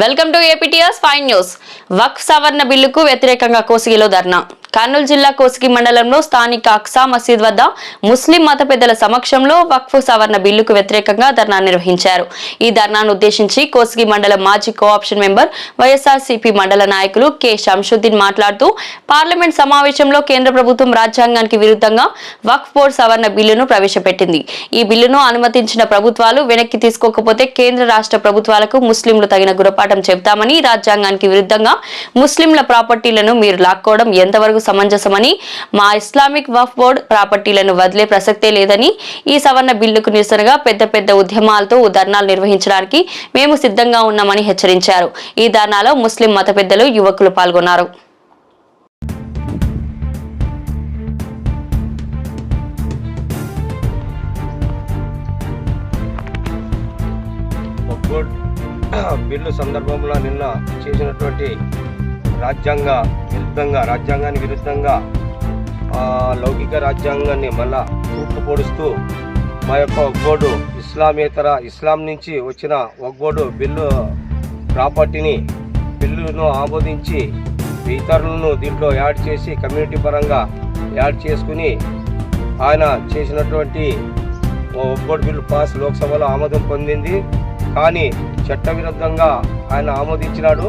Welcome to APTS fine news. Waqf సవరణ బిల్లుకు వ్యతిరేకంగా కోసిగిలో ధర్నా. కర్నూలు జిల్లా కోసిగి మండలంలో స్థానిక అక్సా మసీద్ వద్ద ముస్లిం మత పెద్దల సమక్షంలో వక్ఫ్ సవరణ బిల్లుకు వ్యతిరేకంగా ధర్నా నిర్వహించారు. ఈ ధర్నాను ఉద్దేశించి కోసిగి మండలం మాజీ కోఆప్షన్ మెంబర్ వైఎస్ఆర్సీపీ మండల నాయకులు కె. శంషుద్దీన్ మాట్లాడుతూ పార్లమెంట్ సమావేశంలో కేంద్ర ప్రభుత్వం రాజ్యాంగానికి విరుద్ధంగా వక్ఫ్ బోర్డు సవరణ బిల్లును ప్రవేశపెట్టింది. ఈ బిల్లును అనుమతించిన ప్రభుత్వాలు వెనక్కి తీసుకోకపోతే కేంద్ర రాష్ట్ర ప్రభుత్వాలకు ముస్లింలు తగిన గురపాఠం చెబుతామని రాజ్యాంగానికి విరుద్ధంగా ముస్లింల ప్రాపర్టీలను మీరు లాక్కోవడం ఎంతవరకు సమంజసమని మా ఇస్లామిక్ వఫ్ బోర్డ్ ప్రాపర్టీలను వదిలే ప్రసక్తే లేదని ఈ సవరణ బిల్లుకు నిరసనగా పెద్ద పెద్ద ఉద్యమాలతో ధర్నాలు నిర్వహించడానికి మేము సిద్ధంగా ఉన్నామని హెచ్చరించారు. ఈ ధర్నాలో ముస్లిం మత పెద్దలు యువకులు పాల్గొన్నారు. బిల్లు సందర్భంలో నిన్న చేసినటువంటి రాజ్యాంగ విరుద్ధంగా రాజ్యాంగానికి విరుద్ధంగా లౌకిక రాజ్యాంగాన్ని మళ్ళా తూట్లు పొడుస్తూ మా యొక్క ఒగ్గోడు ఇస్లామేతర ఇస్లాం నుంచి వచ్చిన ఒగ్గోడు బిల్లు ప్రాపర్టీని బిల్లును ఆమోదించి ఇతరులను దీంట్లో యాడ్ చేసి కమ్యూనిటీ పరంగా యాడ్ చేసుకుని ఆయన చేసినటువంటి ఒగ్గోడు బిల్లు పాస్ లోక్సభలో ఆమోదం పొందింది. కానీ చట్టవిరుద్ధంగా ఆయన ఆమోదించినాడు.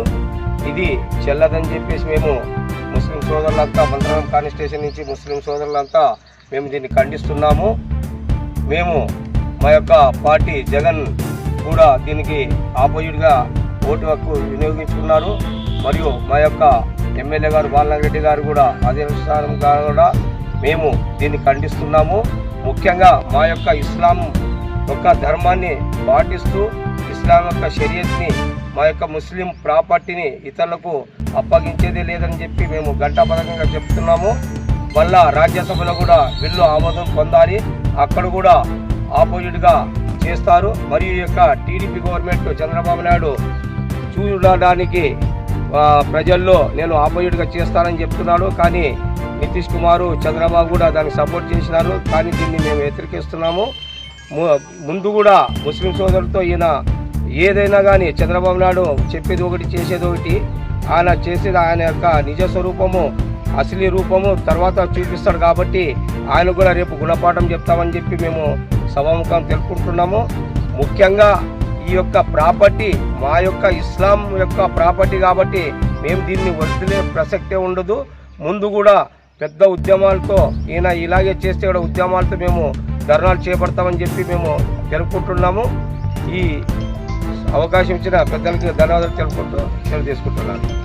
ఇది చెల్లదని చెప్పేసి మేము ముస్లిం సోదరులంతా మంత్రం కాన్స్టేషన్ నుంచి ముస్లిం సోదరులంతా మేము దీన్ని ఖండిస్తున్నాము. మేము మా యొక్క పార్టీ జగన్ కూడా దీనికి ఆపోజిట్గా ఓటు హక్కు వినియోగించుకున్నారు. మరియు మా యొక్క ఎమ్మెల్యే గారు బాలనాగిరెడ్డి గారు కూడా అదే అనుసారంగా కూడా మేము దీన్ని ఖండిస్తున్నాము. ముఖ్యంగా మా యొక్క ఇస్లాం యొక్క ధర్మాన్ని పాటిస్తూ ఇస్లాం యొక్క షరియత్ని మా యొక్క ముస్లిం ప్రాపర్టీని ఇతరులకు అప్పగించేదే లేదని చెప్పి మేము ఘంటాపథకంగా చెప్తున్నాము. మళ్ళా రాజ్యసభలో కూడా బిల్లు ఆమోదం పొందాలి. అక్కడ కూడా ఆపోజిట్గా చేస్తారు. మరియు ఈ యొక్క టీడీపీ గవర్నమెంట్ చంద్రబాబు నాయుడు చూడడానికి ప్రజల్లో నేను ఆపోజిట్గా చేస్తానని చెప్తున్నాడు. కానీ నితీష్ కుమారు చంద్రబాబు కూడా దానికి సపోర్ట్ చేసినారు. కానీ దీన్ని మేము వ్యతిరేకిస్తున్నాము. ము- ముందు కూడా ముస్లిం సోదరులతో ఈయన ఏదైనా కానీ చంద్రబాబు నాయుడు చెప్పేది ఒకటి చేసేది ఒకటి ఆయన చేసేది ఆయన యొక్క నిజ స్వరూపము అసలీ రూపము తర్వాత చూపిస్తాడు కాబట్టి ఆయన కూడా రేపు గుణపాఠం చెప్తామని చెప్పి మేము సభాముఖం తెలుపుకుంటున్నాము. ముఖ్యంగా ఈ యొక్క ప్రాపర్టీ మా యొక్క ఇస్లాం యొక్క ప్రాపర్టీ కాబట్టి మేము దీన్ని వదిలే ప్రసక్తే ఉండదు. ముందు కూడా పెద్ద ఉద్యమాలతో ఈయన ఇలాగే చేస్తే కూడా ఉద్యమాలతో మేము ధర్నాలు చేపడతామని చెప్పి మేము తెలుపుకుంటున్నాము. ఈ అవకాశం ఇచ్చిన పెద్దలకి ధన్యవాదాలు తెలుపుకుంటూ సెలవు తీసుకుంటున్నాను.